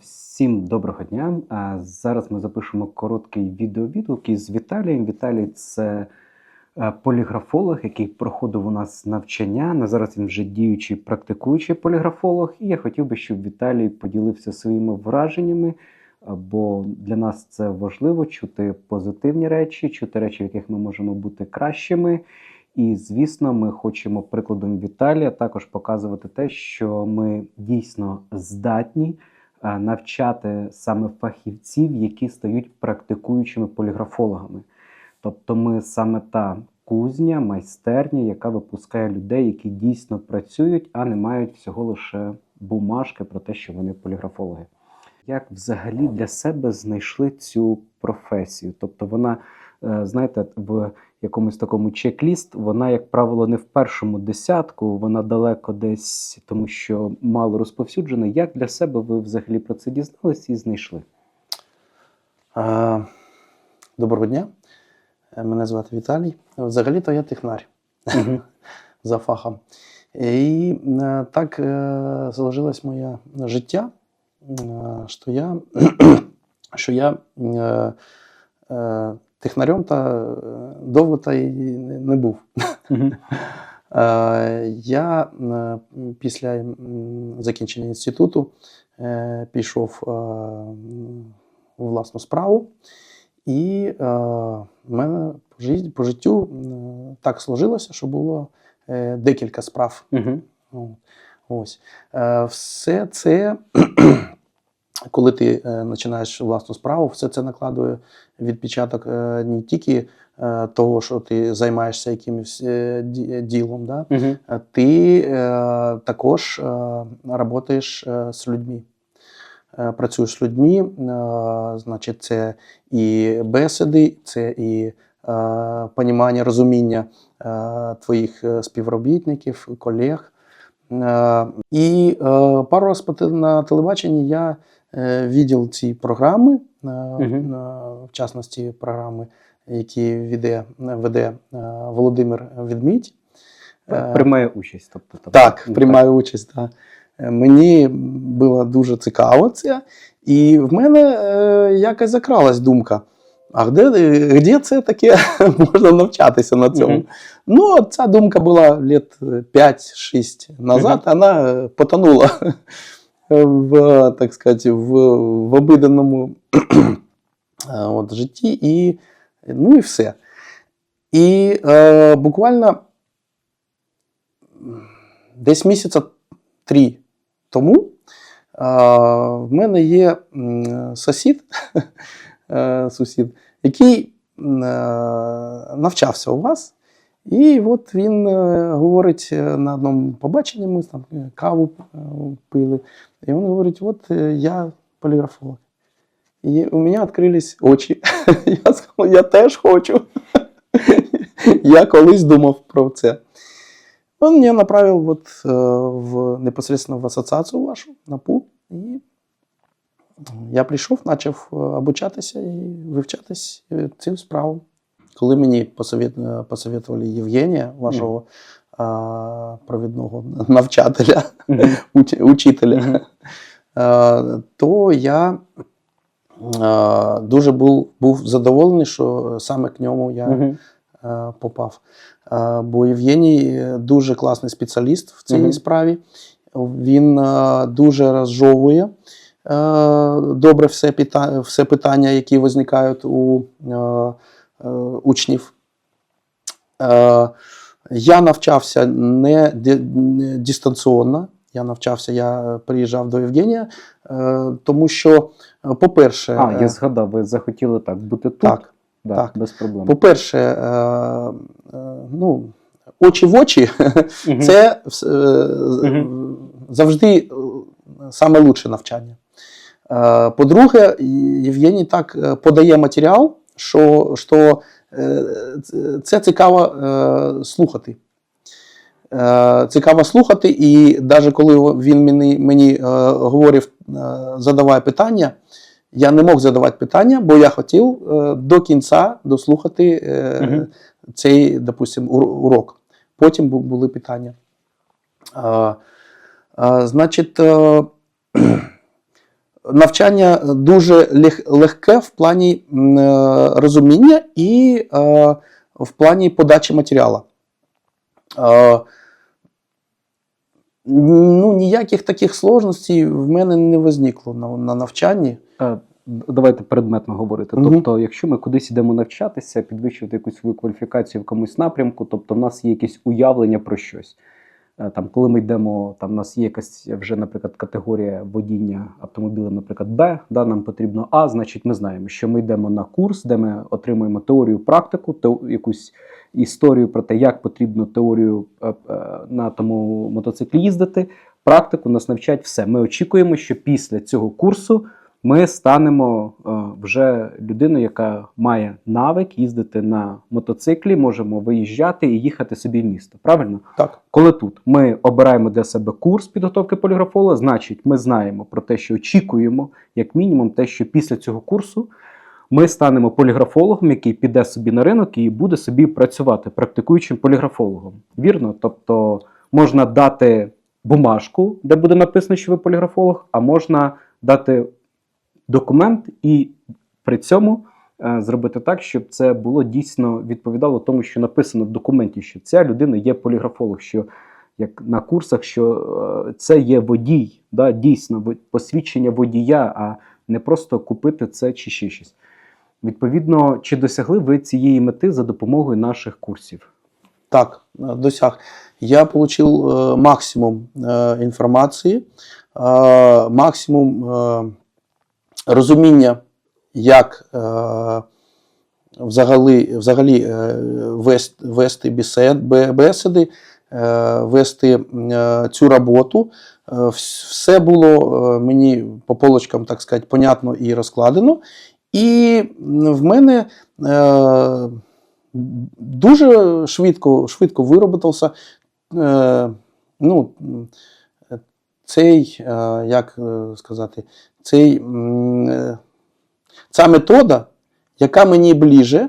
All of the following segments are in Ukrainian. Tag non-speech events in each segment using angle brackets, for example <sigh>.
Всім доброго дня. Зараз ми запишемо короткий відеовідгук із Віталієм. Віталій це е, поліграфолог, який проходив у нас навчання. На зараз він вже діючий практикуючий поліграфолог. І я хотів би, щоб Віталій поділився своїми враженнями, бо для нас це важливо чути позитивні речі, чути речі, в яких ми можемо бути кращими. І, звісно, ми хочемо прикладом Віталія також показувати те, що ми дійсно здатні навчати саме фахівців, які стають практикуючими поліграфологами. Тобто, ми саме та кузня, майстерня, яка випускає людей, які дійсно працюють, а не мають всього лише бумажки про те, що вони поліграфологи. Як взагалі для себе знайшли цю професію? Тобто, вона, е, знаєте, в якомусь такому чек-ліст, вона, як правило, не в першому десятку, вона далеко десь, тому що мало розповсюджена. Як для себе ви взагалі про це дізналися і знайшли? А, Доброго дня. Е, Мене звати Віталій. Взагалі-то я технар <laughs> за фахом. І е, так е, сложилось моє життя, е, що я, <clears throat> що я е, е, технарем та е, довго та й не був. Е, Я е, після закінчення інституту пішов у власну справу, і в мене по життю так сложилося, що було декілька справ. Ось. Все це, коли ти е, починаєш власну справу, все це накладує відпечаток е, не тільки е, того, що ти займаєшся якимось ділом, да? А ти також працюєш з людьми. Працюєш з людьми, значить, це і бесіди, це і понімання, розуміння твоїх співробітників, колег. Е, І е, пару по на телебаченні я е, видів ці програми, в частності програми, які веде, веде Володимир Відмідь. Приймає участь. Тобто, тобто. так, Ну, приймаю участь. Так. Мені було дуже цікаво це, і в мене якось закралась думка. А де, де це таке <laughs> можна навчатися на цьому? Мгм. Ну, ця думка була літ 5-6 назад, вона е, потонула в, так сказати, в, в обиданому <clears throat> е, от, житті, і, ну і все. І е, буквально десь місяця три тому а, в мене є сусід, <laughs> е, сусід який е, навчався у вас. І от він е, говорить на одному побаченні, ми там каву пили. І він говорить: от я поліграфолог. І у мене відкрились очі. <laughs> Я сказав, я теж хочу. <laughs> Я колись думав про це. Он меня направил вот э, в, непосредственно в ассоциацию вашу, на ПУ. І я прийшов, почав е, обучатися і вивчатись е, цим справам. Коли мені е, посоветували Євгенія, вашого а, провідного навчателя, <laughs> учителя, е, <laughs> то я дуже був, був задоволений, що саме к ньому я е, попав. Бо Євгеній дуже класний спеціаліст в цій справі. Він дуже розжовує добре все, пита- все питання, які виникають у е, е, учнів. Е, Я навчався не дистанційно. Я навчався, я приїжджав до Євгенія, е, тому що, е, по-перше, А, е, я згадав, ви захотіли так бути тут. так, Да, так. без проблем. по-перше, е, е, ну, очі в очі <laughs> Мгм. це е, Мгм. завжди е, саме лучше навчання. Е, По-друге, Євгеній так е, подає матеріал, що, що е, це- цікаво слухати. Цікаво слухати, і навіть коли він мені, мені говорив, задавай питання, я не мог задавати питання, бо я хотів до кінця дослухати Мгм. цей, допустим, урок. Потім були питання. Значить, <clears throat> навчання дуже лег- легке в плані е, розуміння і е, в плані подачі матеріалу. Е, Ну, ніяких таких сложностей в мене не визникло на, на навчанні. Давайте предметно говорити. Мгм. Тобто, якщо ми кудись йдемо навчатися, підвищувати якусь свою кваліфікацію в комусь напрямку, тобто в нас є якесь уявлення про щось. Е, Там, коли ми йдемо, там в нас є якась вже, наприклад, категорія водіння автомобіля, наприклад, Б, да, нам потрібно А, значить, ми знаємо, що ми йдемо на курс, де ми отримуємо теорію, практику, те, якусь історію про те, як потрібно теорію е, е, на тому мотоциклі їздити. Практику нас навчать все. Ми очікуємо, що після цього курсу ми станемо е, вже людиною, яка має навик їздити на мотоциклі, можемо виїжджати і їхати собі в місто. Правильно? Так. Коли тут ми обираємо для себе курс підготовки поліграфола, значить, ми знаємо про те, що очікуємо, як мінімум, те, що після цього курсу ми станемо поліграфологом, який піде собі на ринок і буде собі працювати практикуючим поліграфологом. Вірно? Тобто можна дати бумажку, де буде написано, що ви поліграфолог, а можна дати документ і при цьому е, зробити так, щоб це було дійсно відповідало тому, що написано в документі, що ця людина є поліграфолог, що як на курсах, що е, це є водій, да, дійсно во- посвідчення водія, а не просто купити це чи ще щось. Відповідно, чи досягли ви цієї мети за допомогою наших курсів? Так, э, досяг. Я получил э, максимум э, інформації, э, максимум э, розуміння, як э, взагалі, взагалі э, вести, вести бесед, бесіди, е, вести е, цю роботу. Е, Все було е, мені по полочкам, так сказати, понятно і розкладено. І в мене е, дуже швидко, швидко вироботався е, ну, е, цей, е, як е, сказати, цей, е, ця метода, яка мені ближче,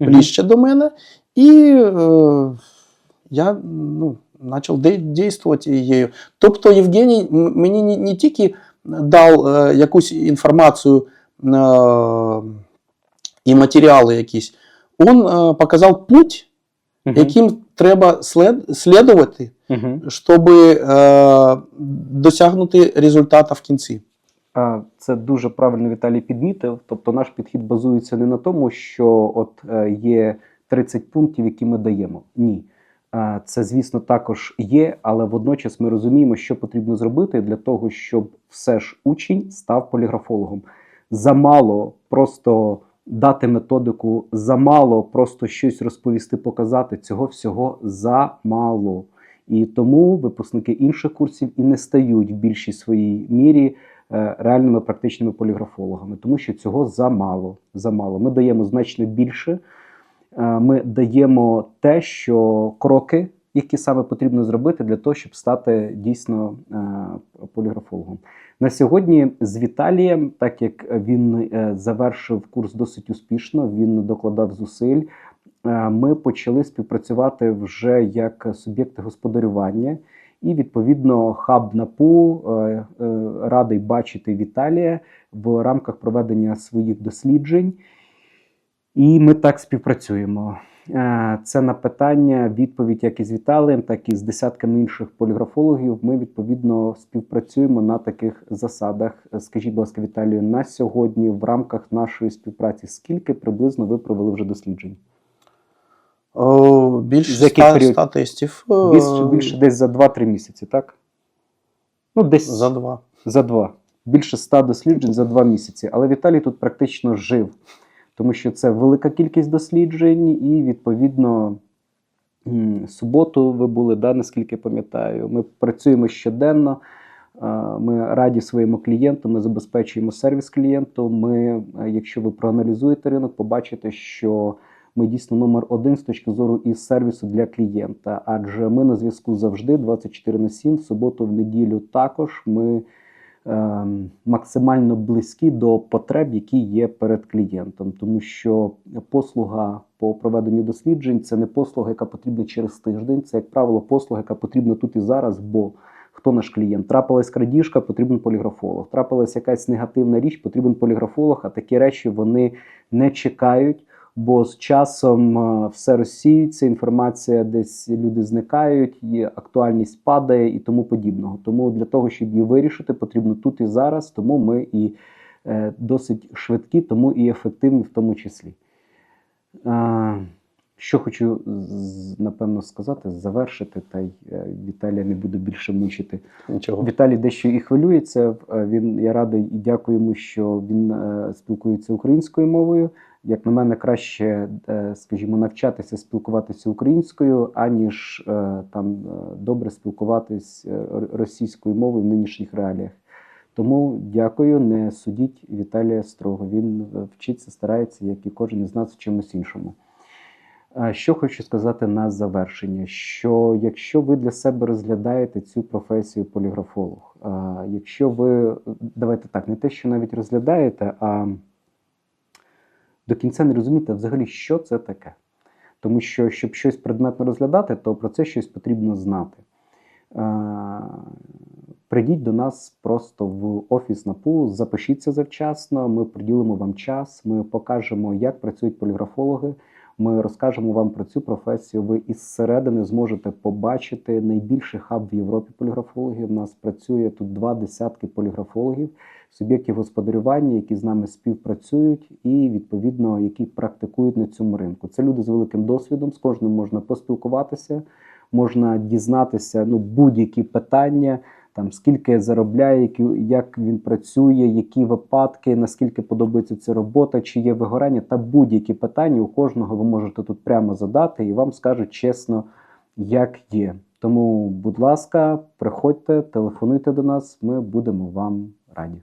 ближче до мене, і е, я ну, почав дійствувати її. Тобто Євгеній мені не, не тільки дав е, якусь інформацію е, і матеріали якісь, він е, показав путь, яким треба слід, слідувати, щоб е, досягнути результату в кінці. Це дуже правильно Віталій підмітив. Тобто наш підхід базується не на тому, що от е, є 30 пунктів, які ми даємо. Ні. Це, звісно, також є, але водночас ми розуміємо, що потрібно зробити для того, щоб все ж учень став поліграфологом. Замало просто дати методику, замало просто щось розповісти, показати. Цього всього замало. І тому випускники інших курсів і не стають в більшій своїй мірі реальними практичними поліграфологами, тому що цього замало. замало. Ми даємо значно більше. Е, Ми даємо те, що кроки, які саме потрібно зробити для того, щоб стати дійсно е, поліграфологом. На сьогодні з Віталієм, так як він е, завершив курс досить успішно, він докладав зусиль. е, Ми почали співпрацювати вже як суб'єкти господарювання. І відповідно хаб НАПУ е, е, радий бачити Віталія в рамках проведення своїх досліджень. І ми так співпрацюємо. Е, Це на питання, відповідь як із Віталієм, так і з десятками інших поліграфологів. Ми відповідно співпрацюємо на таких засадах. Скажіть, будь ласка, Віталію, на сьогодні в рамках нашої співпраці скільки приблизно ви провели вже досліджень? О, більше За який 100, період? 100 тестів. е, Більше, більше десь за 2-3 місяці, так? Ну, десь За два. За два. Більше ста досліджень за два місяці. Але Віталій тут практично жив, тому що це велика кількість досліджень, і відповідно суботу ви були, да, наскільки пам'ятаю. Ми працюємо щоденно. е, Ми раді своєму клієнту, ми забезпечуємо сервіс клієнту. Ми, е, якщо ви проаналізуєте ринок, побачите, що ми дійсно номер один з точки зору і сервісу для клієнта. Адже ми на зв'язку завжди 24 на 7, в суботу, в неділю також. Ми е, максимально близькі до потреб, які є перед клієнтом, тому що послуга по проведенню досліджень це не послуга, яка потрібна через тиждень. Це, як правило, послуга, яка потрібна тут і зараз, бо Хто наш клієнт? Трапилась крадіжка, потрібен поліграфолог. Трапилась якась негативна річ, потрібен поліграфолог. А такі речі вони не чекають, бо з часом е, все розсіюється, інформація десь люди зникають, її актуальність падає і тому подібного. Тому для того, щоб її вирішити, потрібно тут і зараз. Тому ми і е, досить швидкі, тому і ефективні в тому числі. Е, що хочу напевно сказати, завершити, та й е, Віталія не буду більше мучити. Нічого. Віталій дещо і хвилюється. Е, Він я радий і дякую йому, що він е, спілкується українською мовою. Як на мене, краще, е, скажімо, навчатися спілкуватися українською, аніж е, там е, добре спілкуватись російською мовою в нинішніх реаліях. Тому дякую, не судіть Віталія строго. Він вчиться, старається, як і кожен із нас в чомусь іншому. Що хочу сказати на завершення: що якщо ви для себе розглядаєте цю професію поліграфолог, якщо ви давайте так, не те, що навіть розглядаєте, а до кінця не розумієте взагалі, що це таке. Тому що, щоб щось предметно розглядати, то про це щось потрібно знати. Е, Прийдіть до нас просто в офіс на пул, запишіться завчасно, ми приділимо вам час, ми покажемо, як працюють поліграфологи. Ми розкажемо вам про цю професію. Ви із середини зможете побачити найбільший хаб в Європі поліграфологів. У нас працює тут два десятки поліграфологів, суб'єктів господарювання, які з нами співпрацюють і відповідно які практикують на цьому ринку. Це люди з великим досвідом. З кожним можна поспілкуватися, можна дізнатися ну, будь-які питання. Там скільки заробляє, які, як він працює, які випадки, наскільки подобається ця робота, чи є вигорання, та будь-які питання у кожного ви можете тут прямо задати, і вам скажуть чесно, як є. Тому, будь ласка, приходьте, телефонуйте до нас, ми будемо вам раді.